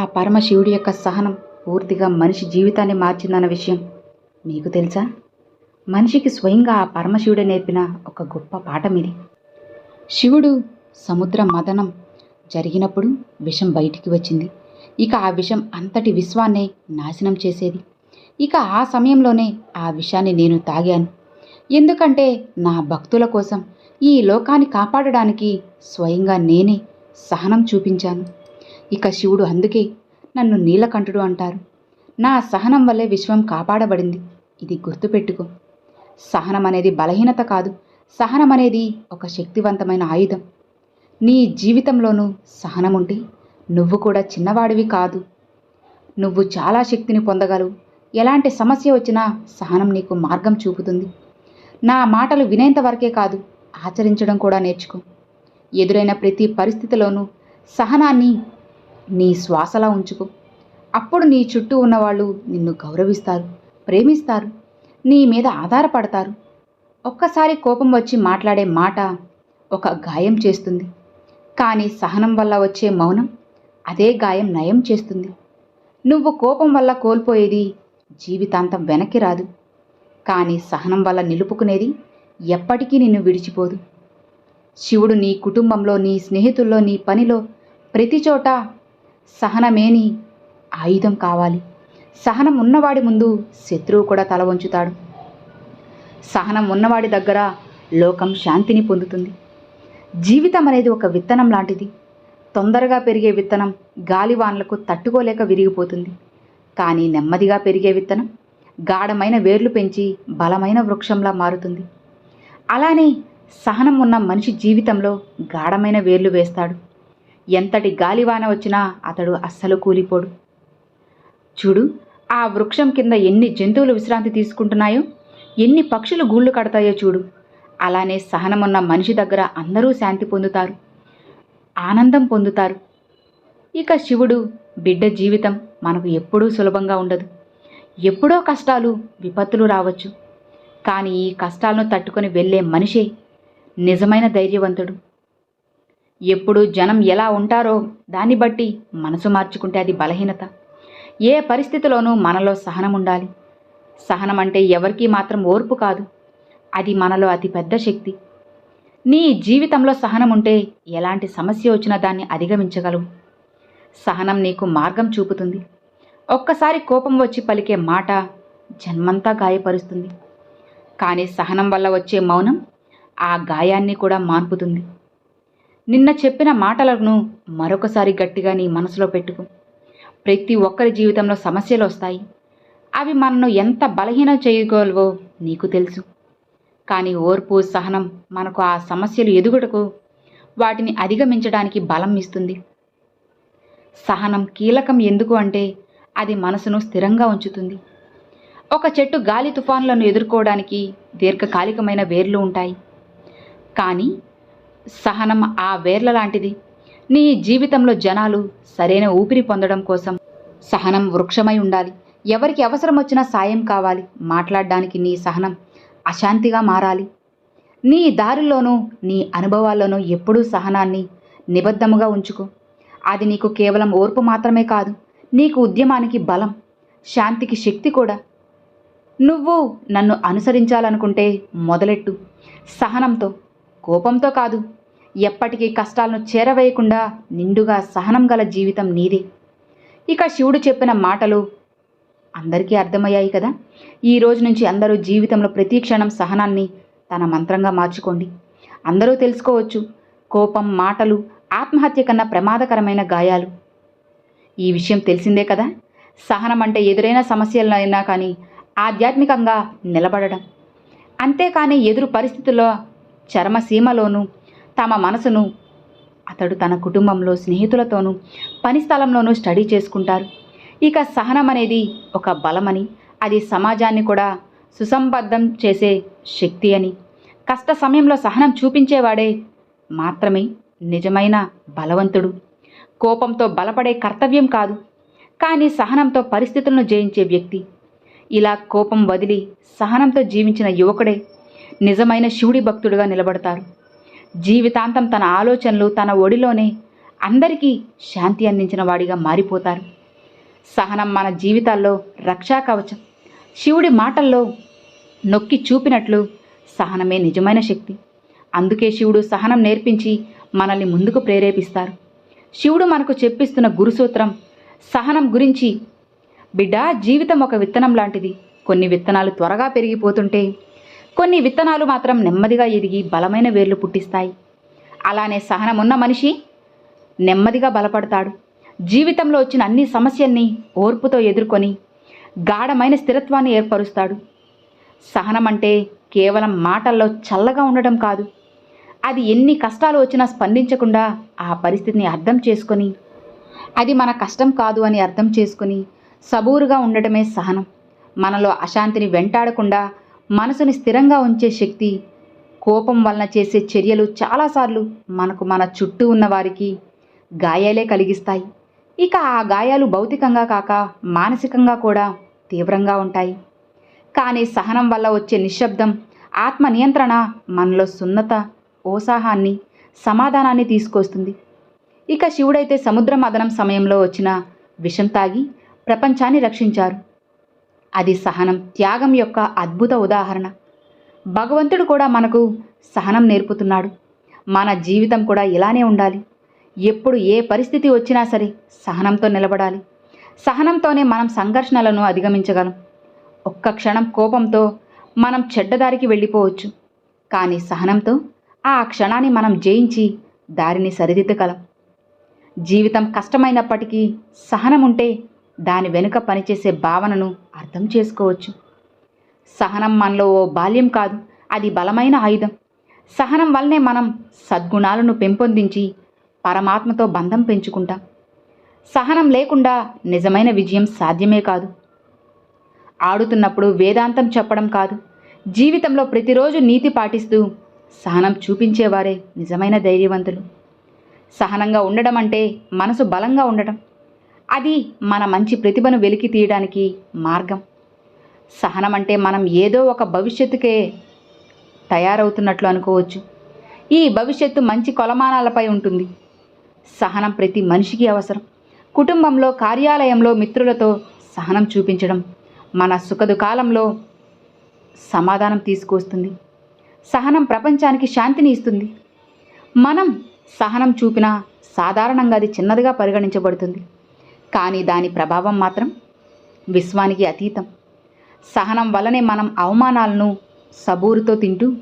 ఆ పరమశివుడి యొక్క సహనం పూర్తిగా మనిషి జీవితాన్ని మార్చిందన్న విషయం మీకు తెలుసా? మనిషికి స్వయంగా ఆ పరమశివుడే నేర్పిన ఒక గొప్ప పాఠం ఇది. శివుడు సముద్ర మదనం జరిగినప్పుడు విషం బయటికి వచ్చింది. ఇక ఆ విషం అంతటి విశ్వాన్నే నాశనం చేసేది. ఇక ఆ సమయంలోనే ఆ విషాన్ని నేను తాగాను. ఎందుకంటే నా భక్తుల కోసం ఈ లోకాన్ని కాపాడడానికి స్వయంగా నేనే సహనం చూపించాను. ఇక శివుడు అందుకే నన్ను నీలకంఠుడు అంటారు. నా సహనం వల్లే విశ్వం కాపాడబడింది. ఇది గుర్తుపెట్టుకో. సహనం అనేది బలహీనత కాదు. సహనం అనేది ఒక శక్తివంతమైన ఆయుధం. నీ జీవితంలోనూ సహనం ఉంటే నువ్వు కూడా చిన్నవాడివి కాదు. నువ్వు చాలా శక్తిని పొందగలవు. ఎలాంటి సమస్య వచ్చినా సహనం నీకు మార్గం చూపుతుంది. నా మాటలు వినేంత వరకే కాదు ఆచరించడం కూడా నేర్చుకో. ఎదురైన ప్రతి పరిస్థితిలోనూ సహనాన్ని నీ శ్వాసలా ఉంచుకో. అప్పుడు నీ చుట్టూ ఉన్నవాళ్ళు నిన్ను గౌరవిస్తారు ప్రేమిస్తారు నీ మీద ఆధారపడతారు. ఒక్కసారి కోపం వచ్చి మాట్లాడే మాట ఒక గాయం చేస్తుంది. కానీ సహనం వల్ల వచ్చే మౌనం అదే గాయం నయం చేస్తుంది. నువ్వు కోపం వల్ల కోల్పోయేది జీవితాంతం వెనక్కి రాదు. కానీ సహనం వల్ల నిలుపుకునేది ఎప్పటికీ నిన్ను విడిచిపోదు. శివుడు నీ కుటుంబంలో నీ స్నేహితుల్లో నీ పనిలో ప్రతి చోట సహనమేని ఆయుధం కావాలి. సహనం ఉన్నవాడి ముందు శత్రువు కూడా తల వంచుతాడు. సహనం ఉన్నవాడి దగ్గర లోకం శాంతిని పొందుతుంది. జీవితం అనేది ఒక విత్తనం లాంటిది. తొందరగా పెరిగే విత్తనం గాలివాన్లకు తట్టుకోలేక విరిగిపోతుంది. కానీ నెమ్మదిగా పెరిగే విత్తనం గాఢమైన వేర్లు పెంచి బలమైన వృక్షంలా మారుతుంది. అలానే సహనం ఉన్న మనిషి జీవితంలో గాఢమైన వేర్లు వేస్తాడు. ఎంతటి గాలివాన వచ్చినా అతడు అస్సలు కూలిపోడు. చూడు ఆ వృక్షం కింద ఎన్ని జంతువులు విశ్రాంతి తీసుకుంటున్నాయో ఎన్ని పక్షులు గూళ్ళు కడతాయో చూడు. అలానే సహనమున్న మనిషి దగ్గర అందరూ శాంతి పొందుతారు. ఆనందం పొందుతారు. ఇక శివుడు బిడ్డ జీవితం మనకు ఎప్పుడూ సులభంగా ఉండదు. ఎప్పుడో కష్టాలు విపత్తులు రావచ్చు. కానీ ఈ కష్టాలను తట్టుకొని వెళ్ళే మనిషే నిజమైన ధైర్యవంతుడు. ఎప్పుడు జనం ఎలా ఉంటారో దాన్ని బట్టి మనసు మార్చుకుంటే అది బలహీనత. ఏ పరిస్థితిలోనూ మనలో సహనం ఉండాలి. సహనం అంటే ఎవరికీ మాత్రం ఓర్పు కాదు. అది మనలో అతి పెద్ద శక్తి. నీ జీవితంలో సహనం ఉంటే ఎలాంటి సమస్య వచ్చినా దాన్ని అధిగమించగలవు. సహనం నీకు మార్గం చూపుతుంది. ఒక్కసారి కోపం వచ్చి పలికే మాట జన్మంతా గాయపరుస్తుంది. కానీ సహనం వల్ల వచ్చే మౌనం ఆ గాయాన్ని కూడా మార్పుతుంది నిన్న చెప్పిన మాటలను మరొకసారి గట్టిగా నీ మనసులో పెట్టుకో. ప్రతి ఒక్కరి జీవితంలో సమస్యలు వస్తాయి. అవి మనను ఎంత బలహీనం చేయగలవో నీకు తెలుసు. కానీ ఓర్పు సహనం మనకు ఆ సమస్యలు ఎదుగుటకు వాటిని అధిగమించడానికి బలం ఇస్తుంది. సహనం కీలకం ఎందుకు అంటే అది మనసును స్థిరంగా ఉంచుతుంది. ఒక చెట్టు గాలి తుఫాన్లను ఎదుర్కోవడానికి దీర్ఘకాలికమైన వేర్లు ఉంటాయి. కానీ సహనం ఆ వేర్ల లాంటిది. నీ జీవితంలో జనాలు సరైన ఊపిరి పొందడం కోసం సహనం వృక్షమై ఉండాలి. ఎవరికి అవసరం వచ్చినా సాయం కావాలి. మాట్లాడడానికి నీ సహనం అశాంతిగా మారాలి. నీ దారిలోనూ నీ అనుభవాల్లోనూ ఎప్పుడూ సహనాన్ని నిబద్ధముగా ఉంచుకో. అది నీకు కేవలం ఓర్పు మాత్రమే కాదు నీకు ఉద్యమానికి బలం శాంతికి శక్తి కూడా. నువ్వు నన్ను అనుసరించాలనుకుంటే మొదలెట్టు. సహనంతో కోపంతో కాదు ఎప్పటికీ కష్టాలను చేరవేయకుండా నిండుగా సహనం గల జీవితం నీదే. ఇక శివుడు చెప్పిన మాటలు అందరికీ అర్థమయ్యాయి కదా? ఈ రోజు నుంచి అందరూ జీవితంలో ప్రతి క్షణం సహనాన్ని తన మంత్రంగా మార్చుకోండి. అందరూ తెలుసుకోవచ్చు కోపం మాటలు ఆత్మహత్య కన్నా ప్రమాదకరమైన గాయాలు. ఈ విషయం తెలిసిందే కదా? సహనం అంటే ఎదురైన సమస్యలైనా కానీ ఆధ్యాత్మికంగా నిలబడడం. అంతేకాని ఎదురు పరిస్థితుల్లో చర్మసీమలోనూ తమ మనసును. అతడు తన కుటుంబంలో స్నేహితులతోనూ పని స్థలంలోనూ స్టడీ చేసుకుంటారు. ఇక సహనం అనేది ఒక బలమని అది సమాజాన్ని కూడా సుసంబద్ధం చేసే శక్తి అని. కష్ట సమయంలో సహనం చూపించేవాడే మాత్రమే నిజమైన బలవంతుడు. కోపంతో బలపడే కర్తవ్యం కాదు కానీ సహనంతో పరిస్థితులను జయించే వ్యక్తి. ఇలా కోపం వదిలి సహనంతో జీవించిన యువకుడే నిజమైన శివుడి భక్తుడుగా నిలబడతారు. జీవితాంతం తన ఆలోచనలు తన ఒడిలోనే అందరికీ శాంతి అందించిన వాడిగా మారిపోతారు. సహనం మన జీవితాల్లో రక్షా కవచం. శివుడి మాటల్లో నొక్కి చూపినట్లు సహనమే నిజమైన శక్తి. అందుకే శివుడు సహనం నేర్పించి మనల్ని ముందుకు ప్రేరేపిస్తారు. శివుడు మనకు చెప్పిస్తున్న గురుసూత్రం సహనం గురించి బిడ్డ జీవితం ఒక విత్తనం లాంటిది. కొన్ని విత్తనాలు త్వరగా పెరిగిపోతుంటే కొన్ని విత్తనాలు మాత్రం నెమ్మదిగా ఎదిగి బలమైన వేర్లు పుట్టిస్తాయి. అలానే సహనం ఉన్న మనిషి నెమ్మదిగా బలపడతాడు. జీవితంలో వచ్చిన అన్ని సమస్యల్ని ఓర్పుతో ఎదుర్కొని గాఢమైన స్థిరత్వాన్ని ఏర్పరుస్తాడు. సహనం అంటే కేవలం మాటల్లో చల్లగా ఉండడం కాదు. అది ఎన్ని కష్టాలు వచ్చినా స్పందించకుండా ఆ పరిస్థితిని అర్థం చేసుకొని అది మన కష్టం కాదు అని అర్థం చేసుకుని సబూరుగా ఉండటమే సహనం. మనలో అశాంతిని వెంటాడకుండా మనసుని స్థిరంగా ఉంచే శక్తి కోపం వలన చేసే చర్యలు చాలాసార్లు మనకు మన చుట్టూ ఉన్న వారికి గాయాలే కలిగిస్తాయి. ఇక ఆ గాయాలు భౌతికంగా కాక మానసికంగా కూడా తీవ్రంగా ఉంటాయి. కానీ సహనం వల్ల వచ్చే నిశ్శబ్దం ఆత్మ నియంత్రణ మనలో సున్నత ఓసాహాన్ని సమాధానాన్ని తీసుకొస్తుంది. ఇక శివుడైతే సముద్ర మదనం సమయంలో వచ్చిన విషం తాగి ప్రపంచాన్ని రక్షించారు. అది సహనం త్యాగం యొక్క అద్భుత ఉదాహరణ. భగవంతుడు కూడా మనకు సహనం నేర్పుతున్నాడు. మన జీవితం కూడా ఇలానే ఉండాలి. ఎప్పుడు ఏ పరిస్థితి వచ్చినా సరే సహనంతో నిలబడాలి. సహనంతోనే మనం సంఘర్షణలను అధిగమించగలం. ఒక్క క్షణం కోపంతో మనం చెడ్డదారికి వెళ్ళిపోవచ్చు. కానీ సహనంతో ఆ క్షణాన్ని మనం జయించి దారిని సరిదిద్దగలం. జీవితం కష్టమైనప్పటికీ సహనం ఉంటే దాని వెనుక పనిచేసే భావనను అర్థం చేసుకోవచ్చు. సహనం మనలో ఓ బాల్యం కాదు అది బలమైన ఆయుధం. సహనం వల్లనే మనం సద్గుణాలను పెంపొందించి పరమాత్మతో బంధం పెంచుకుంటాం. సహనం లేకుండా నిజమైన విజయం సాధ్యమే కాదు. ఆడుతున్నప్పుడు వేదాంతం చెప్పడం కాదు జీవితంలో ప్రతిరోజు నీతి పాటిస్తూ సహనం చూపించేవారే నిజమైన ధైర్యవంతులు. సహనంగా ఉండడం అంటే మనసు బలంగా ఉండటం. అది మన మంచి ప్రతిభను వెలికి తీయడానికి మార్గం. సహనం అంటే మనం ఏదో ఒక భవిష్యత్తుకే తయారవుతున్నట్లు అనుకోవచ్చు. ఈ భవిష్యత్తు మంచి కొలమానాలపై ఉంటుంది. సహనం ప్రతి మనిషికి అవసరం. కుటుంబంలో కార్యాలయంలో మిత్రులతో సహనం చూపించడం మన సుఖదుకాలంలో సమాధానం తీసుకొస్తుంది. సహనం ప్రపంచానికి శాంతిని ఇస్తుంది. మనం సహనం చూపినా సాధారణంగా అది చిన్నదిగా పరిగణించబడుతుంది. కానీ దాని ప్రభావం మాత్రం విశ్వానికి అతీతం. సహనం వలనే మనం అవమానాలను సబూరుతో తింటూ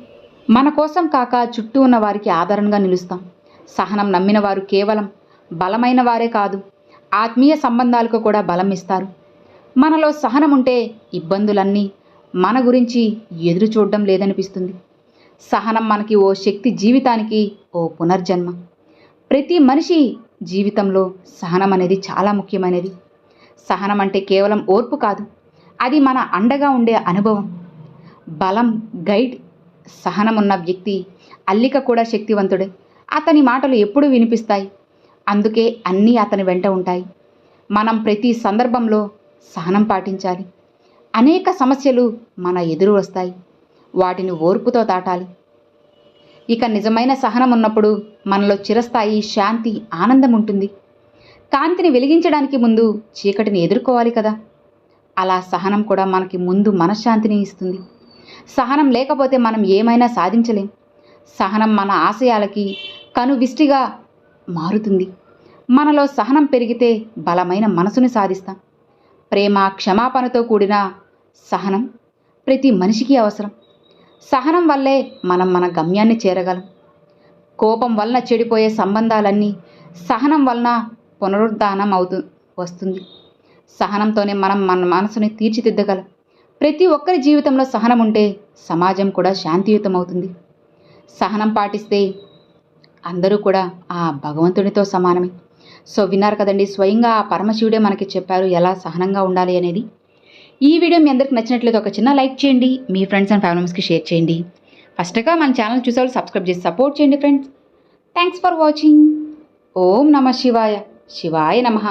మన కోసం కాక చుట్టూ ఉన్న వారికి ఆదరణగా నిలుస్తాం. సహనం నమ్మిన వారు కేవలం బలమైన వారే కాదు ఆత్మీయ సంబంధాలకు కూడా బలం ఇస్తారు. మనలో సహనం ఉంటే ఇబ్బందులన్నీ మన గురించి ఎదురు చూడడం లేదనిపిస్తుంది. సహనం మనకి ఓ శక్తి జీవితానికి ఓ పునర్జన్మ. ప్రతి మనిషి జీవితంలో సహనం అనేది చాలా ముఖ్యమైనది. సహనం అంటే కేవలం ఓర్పు కాదు అది మన అండగా ఉండే అనుభవం. బలం గైడ్ సహనం ఉన్న వ్యక్తి అల్లిక కూడా శక్తివంతుడే. అతని మాటలు ఎప్పుడూ వినిపిస్తాయి? అందుకే అన్నీ అతని వెంట ఉంటాయి. మనం ప్రతి సందర్భంలో సహనం పాటించాలి. అనేక సమస్యలు మన ఎదురు వస్తాయి. వాటిని ఓర్పుతో దాటాలి. ఇక నిజమైన సహనం ఉన్నప్పుడు మనలో చిరస్థాయి శాంతి ఆనందం ఉంటుంది. కాంతిని వెలిగించడానికి ముందు చీకటిని ఎదుర్కోవాలి కదా. అలా సహనం కూడా మనకి ముందు మనశ్శాంతిని ఇస్తుంది. సహనం లేకపోతే మనం ఏమైనా సాధించలేం. సహనం మన ఆశయాలకి కనువిష్టిగా మారుతుంది. మనలో సహనం పెరిగితే బలమైన మనసుని సాధిస్తాం. ప్రేమ క్షమాపణతో కూడిన సహనం ప్రతి మనిషికి అవసరం. సహనం వల్లే మనం మన గమ్యాన్ని చేరగలం. కోపం వలన చెడిపోయే సంబంధాలన్నీ సహనం వలన పునరుద్ధానం అవుతూ వస్తుంది. సహనంతోనే మనం మన మనసుని తీర్చిదిద్దగలం. ప్రతి ఒక్కరి జీవితంలో సహనం ఉంటే సమాజం కూడా శాంతియుతం అవుతుంది సహనం పాటిస్తే అందరూ కూడా ఆ భగవంతునితో సమానమే. సో విన్నారు కదండి స్వయంగా ఆ పరమశివుడే మనకి చెప్పారు ఎలా సహనంగా ఉండాలి అనేది. ఈ వీడియో మీ అందరికి నచ్చినట్లయితే ఒక చిన్న లైక్ చేయండి మీ ఫ్రెండ్స్ అండ్ ఫ్యామిలీస్కి షేర్ చేయండి. ఫస్ట్గా మన ఛానల్ చూసేవాళ్ళు సబ్స్క్రైబ్ చేసి సపోర్ట్ చేయండి ఫ్రెండ్స్. థ్యాంక్స్ ఫర్ వాచింగ్ ఓం నమ శివాయ. శివాయ నమః.